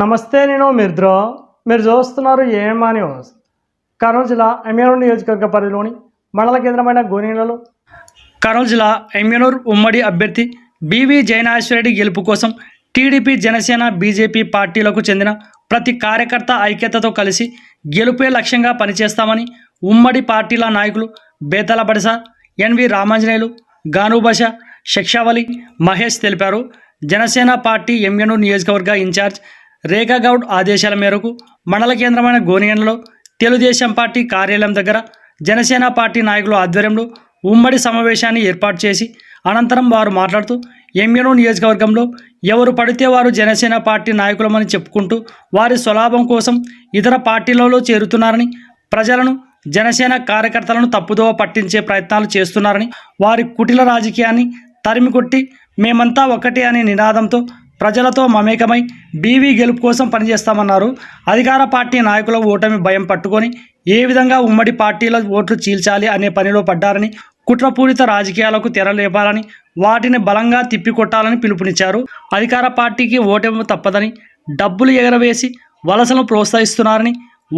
నమస్తే నేను మిర్ద్రో. మీరు చూస్తున్నారు ఏమా న్యూస్. కర్నూలు జిల్లా ఎమ్మెనూరు నియోజకవర్గ పరిధిలోని మండల కేంద్రమైన గోనీలలో. కర్నూలు జిల్లా ఎమ్మెనూరు ఉమ్మడి అభ్యర్థి బివి జయనాశ్వరెడ్డి గెలుపు కోసం టీడీపీ జనసేన బీజేపీ పార్టీలకు చెందిన ప్రతి కార్యకర్త ఐక్యతతో కలిసి గెలుపే లక్ష్యంగా పనిచేస్తామని ఉమ్మడి పార్టీల నాయకులు బేతల బడిస ఎన్వి రామాంజనేయులు గానుభాష శిక్షావలి మహేష్ తెలిపారు. జనసేన పార్టీ ఎమ్మెనూరు నియోజకవర్గ ఇన్ఛార్జ్ రేఖాగౌడ్ ఆదేశాల మేరకు మండల కేంద్రమైన గోనిగండ్లలో తెలుగుదేశం పార్టీ కార్యాలయం దగ్గర జనసేన పార్టీ నాయకుల ఆధ్వర్యంలో ఉమ్మడి సమావేశాన్ని ఏర్పాటు చేసి అనంతరం వారు మాట్లాడుతూ ఎంఎన్ఓ నియోజకవర్గంలో ఎవరు పడితే వారు జనసేన పార్టీ నాయకులమని చెప్పుకుంటూ వారి స్వలాభం కోసం ఇతర పార్టీలలో చేరుతున్నారని ప్రజలను జనసేన కార్యకర్తలను తప్పుదోవ పట్టించే ప్రయత్నాలు చేస్తున్నారని వారి కుటిల రాజకీయాన్ని తరిమికొట్టి మేమంతా ఒకటే అనే నినాదంతో ప్రజలతో మమేకమై బీవీ గెలుపు కోసం పనిచేస్తామన్నారు. అధికార పార్టీ నాయకుల ఓటమి భయం పట్టుకొని ఏ విధంగా ఉమ్మడి పార్టీల ఓట్లు చీల్చాలి అనే పనిలో పడ్డారని కుట్రపూరిత రాజకీయాలకు తెరలేపాలని వాటిని బలంగా తిప్పికొట్టాలని పిలుపునిచ్చారు. అధికార పార్టీకి ఓటమి తప్పదని డబ్బులు ఎగరవేసి వలసలను ప్రోత్సహిస్తున్నారని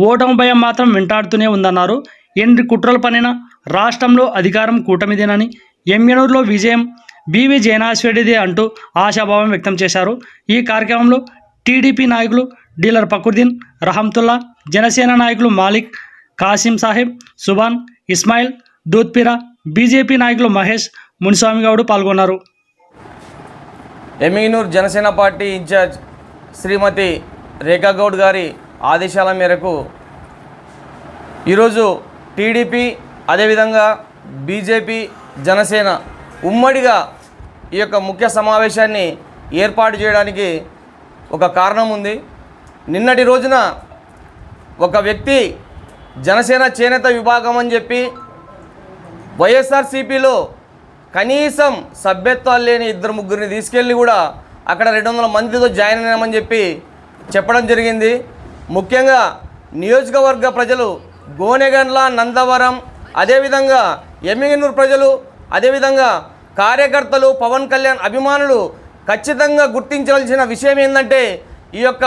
ఓటమి భయం మాత్రం వెంటాడుతూనే ఉందన్నారు. ఎన్ని కుట్రలు పనినా రాష్ట్రంలో అధికారం కూటమిదేనని ఎమ్మెనూరులో విజయం బీవీ జయనాశ్వడిది అంటూ ఆశాభావం వ్యక్తం చేశారు. ఈ కార్యక్రమంలో టీడీపీ నాయకులు డీలర్ ఫకుర్దీన్ రహంతుల్లా జనసేన నాయకులు మాలిక్ కాసిం సాహెబ్ సుభాన్ ఇస్మాయిల్ దూత్పిరా బీజేపీ నాయకులు మహేష్ మునిస్వామి గౌడ్ పాల్గొన్నారు. ఎమిగినూర్ జనసేన పార్టీ ఇన్ఛార్జ్ శ్రీమతి రేఖా గౌడ్ గారి ఆదేశాల మేరకు ఈరోజు టీడీపీ అదేవిధంగా బీజేపీ జనసేన ఉమ్మడిగా ఈ యొక్క ముఖ్య సమావేశాన్ని ఏర్పాటు చేయడానికి ఒక కారణం ఉంది. నిన్నటి రోజున ఒక వ్యక్తి జనసేన చేనేత విభాగం అని చెప్పి వైఎస్ఆర్సీపీలో కనీసం సభ్యత్వాలు లేని ఇద్దరు ముగ్గురిని తీసుకెళ్ళి కూడా అక్కడ రెండు వందల మందితో జాయిన్ అయినామని చెప్పి చెప్పడం జరిగింది. ముఖ్యంగా నియోజకవర్గ ప్రజలు గోనెగండ్ల నందవరం అదేవిధంగా ఎమ్మిగనూరు ప్రజలు అదేవిధంగా కార్యకర్తలు పవన్ కళ్యాణ్ అభిమానులు ఖచ్చితంగా గుర్తించవలసిన విషయం ఏంటంటే ఈ యొక్క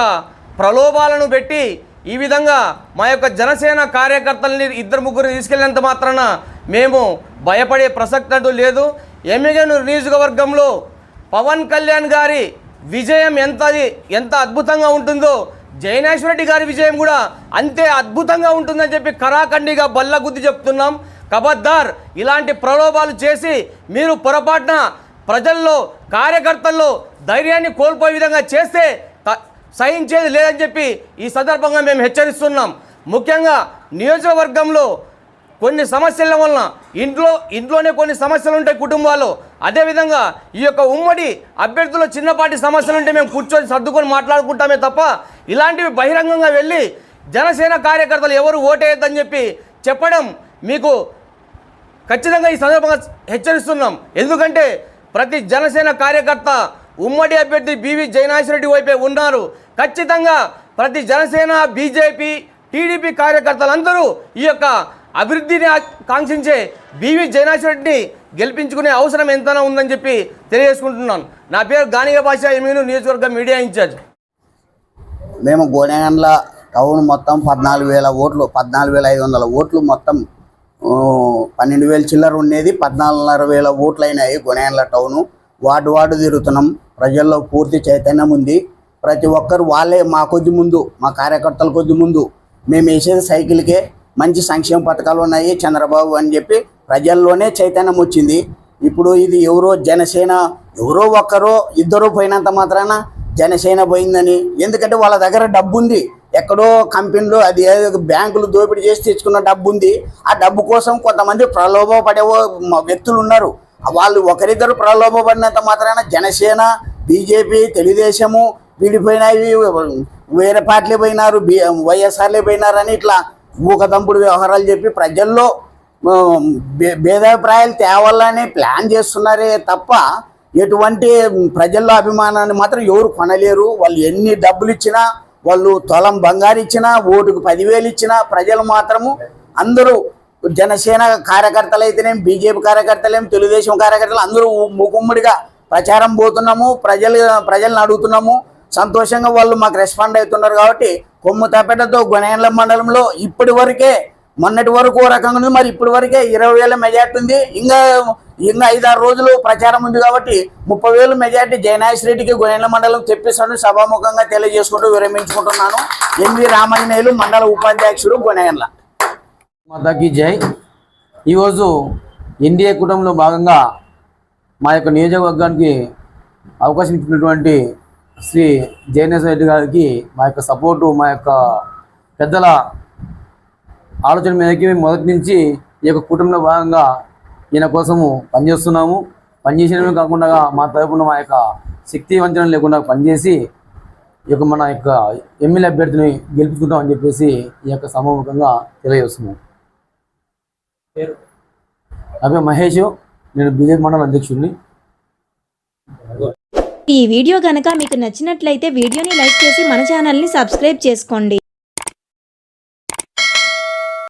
ప్రలోభాలను పెట్టి ఈ విధంగా మా యొక్క జనసేన కార్యకర్తల్ని ఇద్దరు ముగ్గురు తీసుకెళ్ళినంత మాత్రాన మేము భయపడే ప్రసక్తి అంటూ లేదు. ఎమ్మిగనూరు నియోజకవర్గంలో పవన్ కళ్యాణ్ గారి విజయం ఎంత ఎంత అద్భుతంగా ఉంటుందో జయనేశ్వర రెడ్డి గారి విజయం కూడా అంతే అద్భుతంగా ఉంటుందని చెప్పి కరాఖండిగా బల్లగుద్ది చెప్తున్నాం. కబద్దార్ ఇలాంటి ప్రలోభాలు చేసి మీరు పొరపాటున ప్రజల్లో కార్యకర్తల్లో ధైర్యాన్ని కోల్పోయే విధంగా చేస్తే సహించేది లేదని చెప్పి ఈ సందర్భంగా మేము హెచ్చరిస్తున్నాం. ముఖ్యంగా నియోజకవర్గంలో కొన్ని సమస్యల వలన ఇంట్లో ఇంట్లోనే కొన్ని సమస్యలు ఉంటాయి కుటుంబాలు అదేవిధంగా ఈ యొక్క ఉమ్మడి అభ్యర్థుల చిన్నపాటి సమస్యలు ఉంటే మేము కూర్చొని సర్దుకొని మాట్లాడుకుంటామే తప్ప ఇలాంటివి బహిరంగంగా వెళ్ళి జనసేన కార్యకర్తలు ఎవరు ఓటేయద్దని చెప్పి చెప్పడం మీకు ఖచ్చితంగా ఈ సందర్భంగా హెచ్చరిస్తున్నాం. ఎందుకంటే ప్రతి జనసేన కార్యకర్త ఉమ్మడి అభ్యర్థి బీవీ జయనాశ్రెడ్డి వైపే ఉన్నారు. ఖచ్చితంగా ప్రతి జనసేన బీజేపీ టీడీపీ కార్యకర్తలందరూ ఈ యొక్క అభివృద్ధిని ఆకాంక్షించే కాంక్షించే బీవీ జయనాశ్వరెడ్డిని గెలిపించుకునే అవసరం ఎంతనా ఉందని చెప్పి తెలియజేసుకుంటున్నాను. నా పేరు గానిగ భాష ఎమీను నియోజకవర్గ మీడియా ఇన్ఛార్జ్. మేము గోనెగండ్ల టౌన్ మొత్తం పద్నాలుగు వేల ఓట్లు పద్నాలుగు వేల ఐదు వందల ఓట్లు మొత్తం పన్నెండు వేల చిల్లర ఉండేది. పద్నాలుగున్నర వేల ఓట్లు అయినాయి గోనెగండ్ల టౌను. వార్డు వార్డు తిరుగుతున్నాం. ప్రజల్లో పూర్తి చైతన్యం ఉంది. ప్రతి ఒక్కరు వాళ్ళే మా కొద్ది ముందు మా కార్యకర్తల కొద్ది ముందు. మేము వేసేది సైకిల్కే. మంచి సంక్షేమ పథకాలు ఉన్నాయి చంద్రబాబు అని చెప్పి ప్రజల్లోనే చైతన్యం వచ్చింది. ఇప్పుడు ఇది ఎవరో జనసేన ఎవరో ఒక్కరో ఇద్దరు పోయినంత మాత్రాన జనసేన పోయిందని. ఎందుకంటే వాళ్ళ దగ్గర డబ్బు ఉంది ఎక్కడో కంపెనీలు అది ఏదో బ్యాంకులు దోపిడీ చేసి తెచ్చుకున్న డబ్బు ఉంది ఆ డబ్బు కోసం కొంతమంది ప్రలోభ పడే వ్యక్తులు ఉన్నారు. వాళ్ళు ఒకరిద్దరు ప్రలోభపడినంత మాత్రాన జనసేన బీజేపీ తెలుగుదేశము విడిపోయినవి వేరే పార్టీలు పోయినారు. బి వైఎస్ఆర్లే పోయినారని ఇట్లా ఊకదంపుడు వ్యవహారాలు చెప్పి ప్రజల్లో భే- భేదాభిప్రాయాలు తేవాలని ప్లాన్ చేస్తున్నారే తప్ప ఎటువంటి ప్రజల్లో అభిమానాన్ని మాత్రం ఎవరు కొనలేరు. వాళ్ళు ఎన్ని డబ్బులు ఇచ్చినా వాళ్ళు తొలం బంగారు ఇచ్చినా ఓటుకు పదివేలు ఇచ్చినా ప్రజలు మాత్రము అందరూ జనసేన కార్యకర్తలు అయితేనేం బీజేపీ కార్యకర్తలేం తెలుగుదేశం కార్యకర్తలు అందరూ ముకుమ్మడిగా ప్రచారం పోతున్నాము. ప్రజలు ప్రజలను అడుగుతున్నాము. సంతోషంగా వాళ్ళు మాకు రెస్పాండ్ అవుతున్నారు కాబట్టి కొమ్ము తప్పెటతో గుణేండ్ల మండలంలో ఇప్పటి వరకే మొన్నటి వరకు ఓ రకంగా ఉంది. మరి ఇప్పటి వరకే ఇరవై వేల మెజార్టీ ఉంది. ఇంకా ఇంకా ఐదారు రోజులు ప్రచారం ఉంది కాబట్టి ముప్పై వేలు మెజార్టీ జయనాయస్ రెడ్డికి మండలం తెప్పిస్తాను సభాముఖంగా తెలియజేసుకుంటూ విరమించుకుంటున్నాను. ఎంవి రామాంజనేయులు మండల ఉపాధ్యక్షుడు గొనేల మదకి జై. ఈరోజు ఎన్డీఏ కుటుంబంలో భాగంగా మా యొక్క నియోజకవర్గానికి అవకాశం ఇచ్చినటువంటి శ్రీ జయనేశ్వర రెడ్డి గారికి మా యొక్క సపోర్టు మా యొక్క పెద్దల ఆలోచన మీదకి మేము మొదటి నుంచి ఈ యొక్క కుటుంబంలో భాగంగా ఈయన కోసము పనిచేస్తున్నాము. పనిచేసడమే కాకుండా మా తరపున మా యొక్క శక్తి వంచన లేకుండా పనిచేసి ఈ యొక్క మన యొక్క ఎమ్మెల్యే అభ్యర్థిని గెలుపుకుంటామని చెప్పేసి ఈ యొక్క సమాముఖంగా తెలియజేస్తున్నాం. నా పేరు మహేష్. నేను బీజేపీ మండల అధ్యక్షుడిని. ఈ వీడియో కనుక మీకు నచ్చినట్లయితే వీడియోని లైక్ చేసి మన ఛానల్ని సబ్స్క్రైబ్ చేసుకోండి.